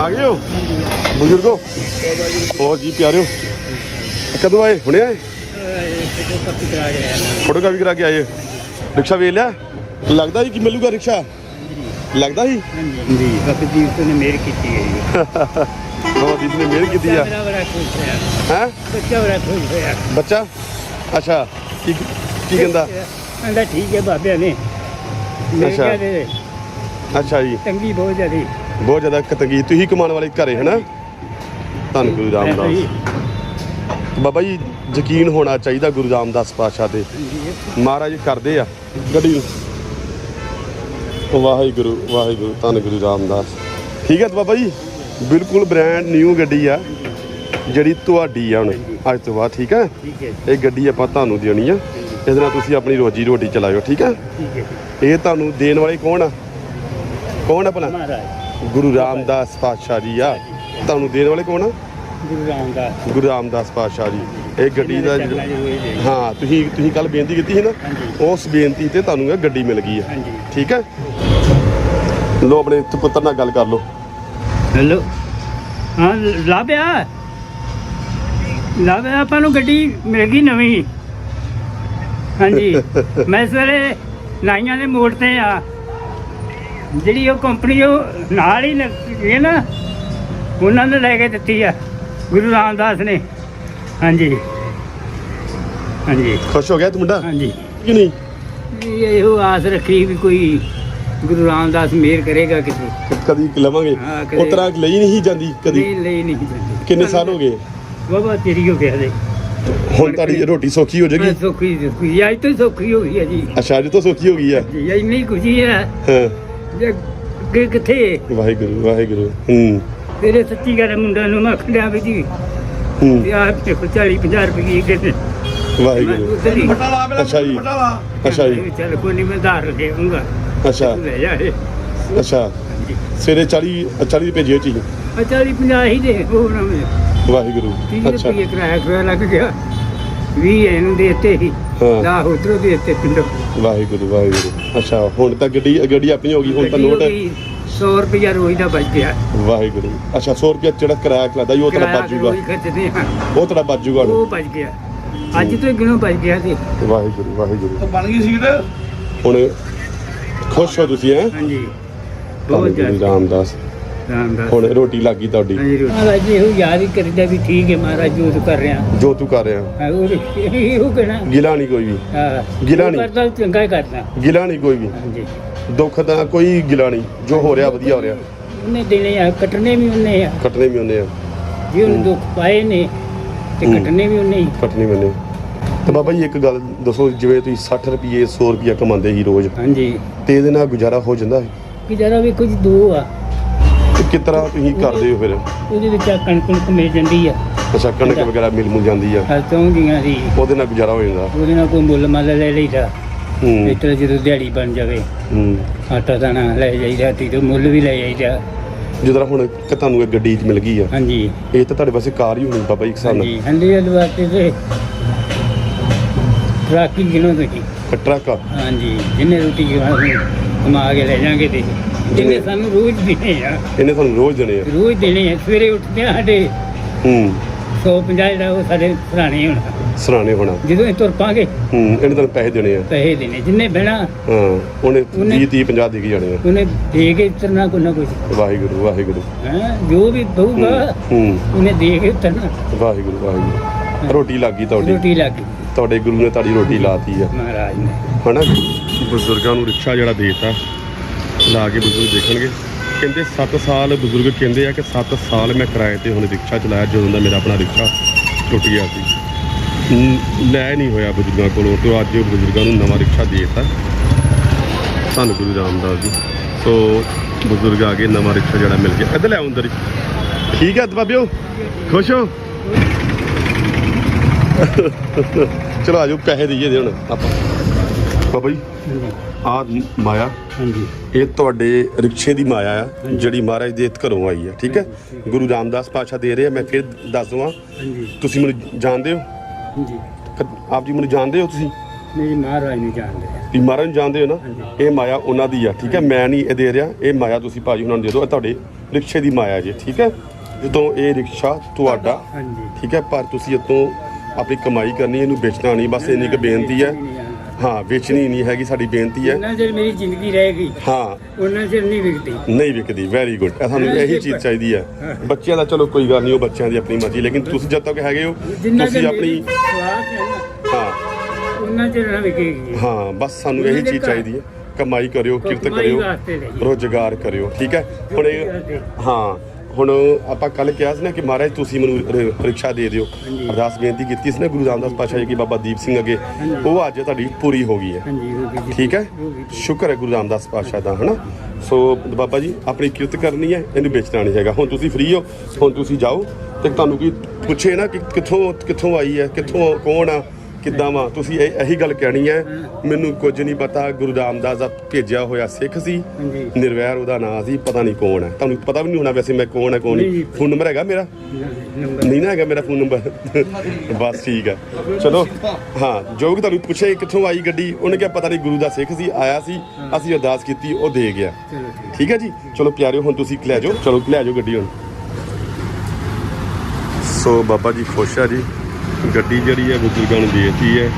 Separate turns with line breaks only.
ਆ ਗਏ ਹੋ? ਬਜ਼ੁਰਗੋ? ਉਹ ਜੀ ਪਿਆਰਿਓ? ਕਦੋਂ ਆਏ? ਹੁਣੇ ਆਏ? ਫੋਟੋ ਕਾਪੀ ਕਰਾ ਕੇ ਆਏ। ਰਿਕਸ਼ਾ ਵੇਚ ਲਿਆ? ਲੱਗਦਾ ਸੀ ਕਿ ਮਿਲੂਗਾ ਰਿਕਸ਼ਾ? ਲੱਗਦਾ ਸੀ?
ਜੀ ਬਾਬਾ ਜੀ ਨੇ ਮੇਰ ਕੀਤੀ ਹੈ
ਬਾਬਾ ਦੀਪ ਨੇ ਮਿਹਰ ਕੀਤੀ ਆ?
ਮੇਰਾ
ਹੈ?
ਬੱਚਾ ਬੜਾ ਖੁਸ਼ ਹੋਇਆ।
ਬੱਚਾ? ਅੱਛਾ ਕੀ ਕੀ ਕਹਿੰਦਾ?
ਕਹਿੰਦਾ ਠੀਕ ਹੈ ਬਾਬਿਆਂ ਨੇ। ਮੇਰੇ
ਅੱਛਾ। ਅੱਛਾ ਜੀ।
ਤੰਗੀ ਬਹੁਤ ਜ਼ਿਆਦੀ
ਬਹੁਤ ਜ਼ਿਆਦਾ ਕਤੰਗੀ। ਤੁਸੀਂ ਕਮਾਉਣ ਵਾਲੇ ਘਰੇ ਹੈ ਨਾ? ਧੰਨ ਗੁਰੂ ਰਾਮਦਾਸ। ਬਾਬਾ ਜੀ ਯਕੀਨ ਹੋਣਾ ਚਾਹੀਦਾ ਗੁਰੂ ਰਾਮਦਾਸ ਪਾਤਸ਼ਾਹ ਤੇ। ਮਹਾਰਾਜ ਕਰਦੇ ਆ। ਗੱਡੀ ਨੂੰ। ਵਾਹਿਗੁਰੂ ਵਾਹਿਗੁਰੂ ਧੰਨ ਗੁਰੂ ਰਾਮਦਾਸ। ਠੀਕ ਹੈ ਬਾਬਾ ਜੀ? ਬਿਲਕੁਲ ਬ੍ਰਾਂਡ ਨਿਊ ਗੱਡੀ ਆ ਜਿਹੜੀ ਤੁਹਾਡੀ ਆ ਹੁਣ। ਅੱਜ ਤੋਂ ਬਾਅਦ ਠੀਕ ਹੈ? ਇਹ ਗੱਡੀ ਆਪਾਂ ਤੁਹਾਨੂੰ ਦੇਣੀ ਆ। ਇਹਦੇ ਨਾਲ ਤੁਸੀਂ ਆਪਣੀ ਰੋਜੀ ਰੋਟੀ ਚਲਾਇਓ ਠੀਕ ਹੈ?
ਠੀਕ ਹੈ
ਇਹ ਤੁਹਾਨੂੰ ਦੇਣ ਵਾਲੇ ਕੌਣ ਆ? ਕੌਣ ਆ ਭਲਾ?
ਮਹਾਰਾਜ।
ਗੁਰੂ ਰਾਮਦਾਸ ਪਾਤਸ਼ਾਹ ਜੀ ਆ। ਤੁਹਾਨੂੰ ਦੇਣ ਵਾਲੇ ਕੌਣ ਆ?
ਗੁਰੂ ਰਾਮਦਾਸ।
ਗੁਰੂ ਰਾਮਦਾਸ ਪਾਤਸ਼ਾਹ ਜੀ। ਇਹ ਗੱਡੀ ਦਾ। ਹਾਂ ਤੁਸੀਂ ਤੁਸੀਂ ਕੱਲ ਬੇਨਤੀ ਕੀਤੀ ਸੀ ਨਾ। ਉਸ ਬੇਨਤੀ ਤੇ ਤੁਹਾਨੂੰ ਇਹ ਗੱਡੀ ਮਿਲ ਗਈ
ਹਾਂਜੀ।
ਠੀਕ ਹੈ? ਲੋ ਆਪਣੇ ਪੁੱਤਰ ਨਾਲ ਗੱਲ ਕਰ ਲਓ।
ਹੈਲੋ। ਹਾਂ ਲਾਭਿਆ ਲਾਭਿਆ ਆਪਾਂ ਨੂੰ ਗੱਡੀ ਮਿਲ ਗਈ ਨਵੀਂ। ਹਾਂਜੀ। ਮੈਂ ਸਵੇਰੇ ਨਾਈਆਂ ਦੇ ਮੋੜ ਤੇ ਆ। ਜਿਹੜੀ ਉਹ ਕੰਪਨੀ ਉਹ ਨਾਲ ਹੀ ਹੈ ਨਾ ਉਹਨਾਂ ਨੇ ਲੈ ਕੇ ਦਿੱਤੀ ਆ ਗੁਰੂ ਰਾਮਦਾਸ ਨੇ। ਹਾਂਜੀ। ਹਾਂਜੀ।
ਖੁਸ਼ ਹੋ ਗਿਆ ਤੂੰ ਮੁੰਡਾ?
ਹਾਂਜੀ।
ਕਿ ਨਹੀਂ?
ਵੀ ਇਹੋ ਆਸ ਰੱਖੀ ਵੀ ਕੋਈ ਗੁਰੂ ਰਾਮਦਾਸ ਮਿਹਰ ਕਰੇਗਾ ਕਿਸੇ
ਕਦੀ ਲਵਾਂਗੇ।
ਹਾਂ, ਕਦੇ-
ਉਹ ਤਰ੍ਹਾਂ ਲਈ ਨਹੀਂ ਜਾਂਦੀ ਕਦੀ?
ਨਹੀਂ ਲਈ ਨਹੀਂ ਜਾਂਦੀ।
ਕਿੰਨੇ ਸਾਲ ਹੋ ਗਏ?
ਬਾਬਾ ਤੇਰੀ ਹੋ ਗਿਆ ਦੇ
ਹੁਣ ਤੁਹਾਡੀ ਰੋਟੀ ਸੌਖੀ ਹੋ ਜਾਏਗੀ।
ਸੌਖੀ ਸੌਖੀ ਅੱਜ ਤੋਂ ਸੌਖੀ ਹੋ ਗਈ ਹੈ ਜੀ।
ਅੱਛਾ ਅੱਜ ਤੋਂ ਸੌਖੀ ਹੋ ਗਈ ਆ
ਜੀ ਇੰਨੀ ਖੁਸ਼ੀ ਹੈ।
ਹਾਂ।
ਜੇ ਅੱਗੇ ਕਿੱਥੇ?
ਵਾਹਿਗੁਰੂ ਵਾਹਿਗੁਰੂ। ਹੂੰ।
ਤੇਰੇ ਸੱਚੀ ਗੱਲ ਮੁੰਡਾ ਨੂੰ ਮੈਂ ਖੜਿਆ ਵੀ ਜੀ
ਹੂੰ।
ਤੇ ਤੇ 40 50 ਰੁਪਏ ਦੇ
ਵਾਹਿਗੁਰੂ। ਅੱਛਾ ਜੀ। ਅੱਛਾ ਜੀ।
ਚੱਲ ਕੋਈ ਨਹੀਂ ਮੈਂ ਧਾਰ ਕੇ ਆਉਂਗਾ
ਅੱਛਾ।
ਲੈ ਜਾ ਇਹ।
ਅੱਛਾ। ਸਵੇਰੇ 40 40 ਰੁਪਏ ਜੇਬ ਚ ਹੀ।
ਆ 40 50 ਹੀ ਦੇ ਹੋਰ ਨਾ ਮੈਂ।
ਵਾਹਿਗੁਰੂ।
30
ਅੱਛਾ।
ਰੁਪਏ ਕਿਰਾਇਆ ਕਿਰਾਇਆ ਲੱਗ ਗਿਆ। 20 ਇਹਨੂੰ ਦੇਤੇ ਹੀ
ਹਾਂ।
ਦਾ ਉਧਰੋਂ ਦੇਤੇ ਪਿੰਡੋਂ।
ਵਾਹਿਗੁਰੂ ਵਾਹਿਗੁਰੂ। ਅੱਛਾ ਹੁਣ ਤਾਂ ਗੱਡੀ ਗੱਡੀ ਆਪਣੀ ਹੋ ਗਈ ਹੁਣ ਤਾਂ ਨੋਟ
100 ਰੁਪਇਆ ਰੋਜ਼ ਦਾ ਬਚ ਗਿਆ।
ਵਾਹਿਗੁਰੂ। ਅੱਛਾ 100 ਰੁਪਏ ਚੜਾ ਕਿਰਾਇਆ ਖਲਾਦਾ ਉਹ ਤੇਰਾ
ਕਿਰਾਇਆ
ਬਚ ਜੂਗਾ
ਰੋਜ਼ ਖਰਚਦੇ ਹਾਂ
ਉਹ ਤੇਰਾ ਬਚ ਜੂਗਾ ਹੁਣ।
ਉਹ ਬਚ ਗਿਆ। ਅੱਜ ਤੋਂ ਗਿਣੋ ਬਚ ਗਿਆ ਤੇ
ਵਾਹਿਗੁਰੂ ਵਾਹਿਗੁਰੂ।
ਬਣ ਗਈ ਸੀਟ
ਹੁਣ ਖੁਸ਼ ਹੋ ਤੁਸੀਂ ਹੈ?
ਹਾਂਜੀ। ਬਹੁਤ ਜ਼ਿਆਦਾ।
ਰਾਮਦਾਸ। ਹੁਣ ਰੋਟੀ ਲੱਗੀ ਤੁਹਾਡੀ।
ਮਹਾਰਾਜ ਇਹੋ ਯਾਦ ਹੀ ਕਰੀਦਾ ਵੀ ਠੀਕ ਹੈ ਮਹਾਰਾਜ ਜੋ ਤੂੰ ਕਰ ਰਿਹਾ।
ਜੋ ਤੂੰ ਕਰ ਰਿਹਾ।
ਹਾਂ, ਉਹ ਇਹੋ ਕਹਿਣਾ।
ਗਿਲਾ ਨਹੀਂ ਕੋਈ ਵੀ।
ਹਾਂ
ਗਿਲਾ ਨਹੀਂ।
ਕਰਦਾ ਚੰਗਾ ਹੀ ਕਰਦਾ।
ਗਿਲਾ ਨਹੀਂ ਕੋਈ ਵੀ।
ਹਾਂਜੀ।
ਦੁੱਖ ਦਾ ਕੋਈ ਗਿਲਾ ਨਹੀਂ। ਜੋ ਹੋ ਰਿਹਾ ਵਧੀਆ ਹੋ ਰਿਹਾ।
ਉਹਨੇ ਦੇਣੇ ਆ ਕੱਟਣੇ ਵੀ ਉਹਨੇ ਆ।
ਕੱਟਣੇ ਵੀ ਹੁੰਦੇ ਆ।
ਜੇ ਉਹਨੇ ਦੁੱਖ ਪਾਏ ਨੇ ਤੇ
ਹੂੰ।
ਕੱਟਣੇ ਵੀ ਉਹਨੇ ਹੀ।
ਕੱਟਣੇ ਮੈਨੇ ਤੇ ਬਾਬਾ ਜੀ ਇੱਕ ਗੱਲ ਦੱਸੋ ਜਿਵੇਂ ਤੁਸੀਂ 60 ਰੁਪਏ 100 ਰੁਪਏ ਕਮਾਉਂਦੇ ਸੀ ਰੋਜ਼।
ਹਾਂਜੀ।
ਤੇ ਇਹਦੇ ਨਾਲ ਗੁਜ਼ਾਰਾ ਹੋ ਜਾਂਦਾ ਹੈ?
ਕਿ ਜਰਾ ਵੀ ਕੁਝ ਦੋ ਆ।
ਕਿਸ ਤਰ੍ਹਾਂ ਤੁਸੀਂ ਕਰਦੇ ਹੋ ਫਿਰ?
ਉਹਦੇ ਵਿੱਚ ਆ ਕਣਕ ਕੁਣਕ ਮਿਲ ਜਾਂਦੀ ਆ।
ਅੱਛਾ ਕਣਕ ਵਗੈਰਾ ਮਿਲ ਮੁਲ ਜਾਂਦੀ ਆ।
ਹਲਤੋਂ ਦੀਆਂ ਸੀ।
ਉਹਦੇ ਨਾਲ ਗੁਜ਼ਾਰਾ ਹੋ ਜਾਂਦਾ।
ਉਹਦੇ ਨਾਲ ਕੋਈ ਮੁੱਲ ਮੱਲ ਲੈ ਲਈਦਾ।
ਹੂੰ।
ਇਸ ਤਰ੍ਹਾਂ ਜਦੋਂ ਦਿਹਾੜੀ ਬਣ ਜਾਵੇ।
ਹੂੰ।
ਆਟਾ ਦਾਣਾ ਲੈ ਜਾਈਦਾ ਤੇ ਤੋਂ ਮੁੱਲ ਵੀ ਲੈ ਜਾਈਦਾ।
ਜਦੋਂ ਹੁਣ ਕਿ ਤੁਹਾਨੂੰ ਇਹ ਗੱਡੀ ਮਿਲ ਗਈ ਆ।
ਹਾਂਜੀ।
ਇਹ ਤਾਂ ਤੁਹਾਡੇ ਪਾਸੇ ਕਾਰ ਹੀ ਹੋਣੀ ਬਾਬਾ ਜੀ ਕਿਸਾਨ।
ਹਾਂਜੀ ਹੰਡੀ ਵਾਸਤੇ ਤੇ ਟਰਾਕੀ ਗਿਣੋ ਤੁਸੀਂ
ਟਰੱਕ ਆ।
ਹਾਂਜੀ ਜਿੰਨੇ ਰੋਟੀ ਖਵਾ- ਕਮਾ ਕੇ ਲੈ ਜਾਾਂਗੇ ਤੇ ਜਿੰਨੇ ਸਾਨੂੰ ਰੋਜ਼ ਦੇਣੇ ਆ।
ਇਹਨੇ ਤੁਹਾਨੂੰ ਰੋਜ਼ ਦੇਣੇ ਆ।
ਰੋਜ਼ ਦੇਣੇ ਆ। ਸਵੇਰੇ ਉੱਠਦੇ ਆ ਸਾਡੇ।
ਹੂੰ।
150 ਜਿਹੜਾ ਉਹ ਸਾਡੇ ਪੁਰਾਣੇ ਹੋਣਾ।
ਸਰਾਣੇ ਹੋਣਾ।
ਜਦੋਂ ਇਹ ਤੁਰ ਪਾਂਗੇ।
ਹੂੰ ਇਹਨੇ ਤੁਹਾਨੂੰ ਪੈਸੇ ਦੇਣੇ ਆ।
ਪੈਸੇ ਦੇਣੇ। ਜਿੰਨੇ ਬਹਿਣਾ।
ਹਾਂ ਉਹਨੇ
ਉਹਨੇ-
20 30 50 ਦੇ ਕੇ ਜਾਣੇ ਆ।
ਉਹਨੇ ਦੇ ਕੇ ਉਤਰਨਾ ਕੋਈ ਨਾ ਕੁਝ
ਵਾਹਿਗੁਰੂ ਵਾਹਿਗੁਰੂ।
ਹੈ ਜੋ ਵੀ ਦਊਗਾ
ਹੂੰ
ਉਹਨੇ ਦੇ ਕੇ ਉਤਰਨਾ।
ਵਾਹਿਗੁਰੂ ਵਾਹਿਗੁਰੂ। ਰੋਟੀ ਲੱਗੀ ਤੁਹਾਡੀ।
ਰੋਟੀ ਲੱਗ ਗਈ।
ਤੁਹਾਡੇ ਗੁਰੂ ਨੇ ਤੁਹਾਡੀ ਰੋਟੀ ਲਾਤੀ ਆ।
ਮਹਾਰਾਜ ਨੇ।
ਹਨਾ? ਬਜ਼ੁਰਗਾਂ ਨੂੰ ਰਿਕਸ਼ਾ ਜਿਹੜਾ ਦੇਤਾ। ਲਾ ਕੇ ਬਜ਼ੁਰਗ ਦੇਖਣਗੇ। ਕਹਿੰਦੇ 7 ਸਾਲ ਬਜ਼ੁਰਗ ਕਹਿੰਦੇ ਆ ਕਿ 7 ਸਾਲ ਮੈਂ ਕਿਰਾਏ ਤੇ ਹੁਣ ਰਿਕਸ਼ਾ ਚਲਾਇਆ, ਜਦੋਂ ਦਾ ਮੇਰਾ ਆਪਣਾ ਰਿਕਸ਼ਾ ਟੁੱਟ ਗਿਆ ਸੀ। ਲੈ ਨਹੀਂ ਹੋਇਆ ਬਜ਼ੁਰਗਾਂ ਕੋਲੋਂ, ਤੇ ਅੱਜ ਉਹ ਬਜ਼ੁਰਗਾਂ ਨੂੰ ਨਵਾਂ ਰਿਕਸ਼ਾ ਦੇਤਾ। ਧੰਨ ਗੁਰੂ ਰਾਮਦਾਸ ਜੀ। ਸੋ ਬਜ਼ੁਰਗ ਆ ਗਏ, ਨਵਾਂ ਰਿਕਸ਼ਾ ਜਿਹੜਾ ਮਿਲ ਗਿਆ। ਇੱਧਰ ਲੈ ਆਓ ਅੰਦਰ ਠੀਕ ਹੈ ਬਾਬਿਓ ਖੁਸ਼ ਹੋ? ਚਲੋ ਆਜੋ ਪੈਸੇ ਦਈਏ ਦੇ ਹੁਣ ਆਪਾਂ। ਬਾਬਾ ਜੀ। ਆ ਮਾਇਆ
ਹਾਂਜੀ।
ਇਹ ਤੁਹਾਡੇ ਰਿਕਸ਼ੇ ਦੀ ਮਾਇਆ ਆ ਜਿਹੜੀ ਮਹਾਰਾਜ ਦੇ ਘਰੋਂ ਆਈ ਆ ਠੀਕ ਹੈ? ਗੁਰੂ ਰਾਮਦਾਸ ਪਾਤਸ਼ਾਹ ਦੇ ਰਹੇ ਆ ਮੈਂ ਫਿਰ ਦੱਸ ਦਵਾਂ।
ਹਾਂਜੀ।
ਤੁਸੀਂ ਮੈਨੂੰ ਜਾਣਦੇ ਹੋ?
ਹਾਂਜੀ।
ਆਪ ਜੀ ਮੈਨੂੰ ਜਾਣਦੇ ਹੋ ਤੁਸੀਂ?
ਮੇਰੀ ਮਹਾਰਾਜ ਨੂੰ ਜਾਣਦੇ
ਵੀ ਮਹਾਰਾਜ ਜਾਣਦੇ ਹੋ ਨਾ? ਇਹ ਮਾਇਆ ਉਹਨਾਂ ਦੀ ਆ ਠੀਕ ਹੈ? ਮੈਂ ਨਹੀਂ ਇਹ ਦੇ ਰਿਹਾ ਇਹ ਮਾਇਆ ਤੁਸੀਂ ਭਾਜੀ ਉਹਨਾਂ ਨੂੰ ਦੇ ਦਿਓ ਇਹ ਤੁਹਾਡੇ ਰਿਕਸ਼ੇ ਦੀ ਮਾਇਆ ਜੀ ਠੀਕ ਹੈ? ਜਦੋਂ ਇਹ ਰਿਕਸ਼ਾ ਤੁਹਾਡਾ
ਹਾਂਜੀ।
ਠੀਕ ਹੈ? ਪਰ ਤੁਸੀਂ ਇਤੋਂ ਆਪਣੀ ਕਮਾਈ ਕਰਨੀ ਇਹਨੂੰ ਵੇਚਣਾ ਨਹੀਂ ਬਸ ਇੰਨੀ ਕੁ ਬੇਨਤੀ ਹੈ। ਹਾਂ ਵੇਚਣੀ ਨਹੀਂ ਹੈਗੀ ਸਾਡੀ ਬੇਨਤੀ ਹੈ।
ਜਿੰਨਾ ਚਿਰ ਮੇਰੀ ਜ਼ਿੰਦਗੀ ਰਹੇਗੀ
ਹਾਂ।
ਉਹਨਾਂ ਚਿਰ ਨਹੀਂ ਵਿਕਦੀ।
ਨਹੀਂ ਵਿਕਦੀ ਵੈਰੀ ਗੁੱਡ ਸਾਨੂੰ ਇਹੀ ਚੀਜ਼ ਚਾਹੀਦੀ ਹੈ। ਬੱਚਿਆਂ ਦਾ ਚਲੋ ਕੋਈ ਗੱਲ ਨਹੀਂ ਉਹ ਬੱਚਿਆਂ ਦੀ ਆਪਣੀ ਮਰਜ਼ੀ ਲੇਕਿਨ ਤੁਸੀਂ ਜਦ ਤੱਕ ਹੈਗੇ ਹੋ
ਜਿੰਨਾ
ਤੁਸੀਂ
ਚਿਰ
ਆਪਣੀ
ਹੈ ਉਹਨਾਂ ਚਿਰ ਨਾ ਵਿਕੇਗੀ।
ਹਾਂ ਬਸ ਸਾਨੂੰ ਇਹੀ ਚੀਜ਼ ਚਾਹੀਦੀ ਹੈ। ਕਮਾਈ ਕਰਿਓ ਕਿਰਤ
ਕਮਾਈ
ਕਰਿਓ
ਵਾਸਤੇ ਲਈ
ਰੋਜ਼ਗਾਰ ਕਰਿਓ ਠੀਕ ਹੈ? ਹੁਣ ਇਹ ਹਾਂ। ਹੁਣ ਆਪਾਂ ਕੱਲ ਕਿਹਾ ਸੀ ਨਾ ਕਿ ਮਹਾਰਾਜ ਤੁਸੀਂ ਮੈਨੂੰ ਰਿਕਸ਼ਾ ਦੇ ਦਿਓ। ਅਰਦਾਸ ਬੇਨਤੀ ਕੀਤੀ ਸੀ ਨਾ ਗੁਰੂ ਰਾਮਦਾਸ ਪਾਤਸ਼ਾਹ ਜੀ ਕੀ ਬਾਬਾ ਦੀਪ ਸਿੰਘ ਅੱਗੇ। ਉਹ ਅੱਜ ਤੁਹਾਡੀ ਪੂਰੀ ਹੋ ਗਈ ਹੈ।
ਹਾਂਜੀ ਹੋ ਗਈ ਜੀ।
ਠੀਕ ਹੈ। ਸ਼ੁਕਰ ਹੈ ਗੁਰੂ ਰਾਮਦਾਸ ਪਾਤਸ਼ਾਹ ਦਾ ਹਨਾ? ਸੋ ਬਾਬਾ ਜੀ ਆਪਣੀ ਕਿਰਤ ਕਰਨੀ ਹੈ ਇਹਨੂੰ ਵੇਚਣਾ ਨਹੀਂ ਹੈਗਾ। ਹੁਣ ਤੁਸੀਂ ਫ੍ਰੀ ਹੋ ਹੁਣ ਤੁਸੀਂ ਜਾਓ ਤੇ ਤੁਹਾਨੂੰ ਕੀ ਪੁੱਛੇ ਨਾ ਕਿ ਕਿੱਥੋਂ ਕਿੱਥੋਂ ਆਈ ਹੈ ਕਿੱਥੋਂ ਕੌਣ ਆ? ਕਿੱਦਾਂ ਵਾ? ਤੁਸੀਂ ਇਹ ਇਹੀ ਗੱਲ ਕਹਿਣੀ ਹੈ। ਮੈਨੂੰ ਕੁਝ ਨਹੀਂ ਪਤਾ। ਗੁਰੂ ਰਾਮਦਾਸ ਦਾ ਭੇਜਿਆ ਹੋਇਆ ਸਿੱਖ ਸੀ। ਨਿਰਵੈਰ ਉਹਦਾ ਨਾਂ ਸੀ ਪਤਾ ਨਹੀਂ ਕੌਣ ਹੈ। ਤੁਹਾਨੂੰ ਪਤਾ ਵੀ ਨਹੀਂ ਹੋਣਾ ਵੈਸੇ ਮੈਂ ਕੌਣ ਹੈ ਕੌਣ
ਨਹੀਂ।
ਫੋਨ ਨੰਬਰ ਹੈਗਾ ਮੇਰਾ? ਨਹੀਂ ਨਾ ਹੈਗਾ ਮੇਰਾ ਫੋਨ ਨੰਬਰ। ਬਸ ਠੀਕ ਹੈ। ਚਲੋ। ਹਾਂ ਜੋ ਵੀ ਤੁਹਾਨੂੰ ਪੁੱਛੇ ਕਿੱਥੋਂ ਆਈ ਗੱਡੀ ਉਹਨੇ ਕਿਹਾ ਪਤਾ ਨਹੀਂ ਗੁਰੂ ਦਾ ਸਿੱਖ ਸੀ ਆਇਆ ਸੀ। ਅਸੀਂ ਅਰਦਾਸ ਕੀਤੀ ਉਹ ਦੇ ਗਿਆ। ਠੀਕ ਹੈ ਜੀ? ਚਲੋ ਪਿਆਰਿਓ ਹੁਣ ਤੁਸੀਂ ਲੈ ਜਾਓ। ਚਲੋ ਲੈ ਜਾਓ ਗੱਡੀ ਹੁਣ। ਸੋ ਬਾਬਾ ਜੀ ਖੁਸ਼ ਆ ਜੀ। ਗੱਡੀ ਜਿਹੜੀ ਹੈ ਬਜ਼ੁਰਗਾਂ ਨੂੰ ਦੇਤੀ ਹੈ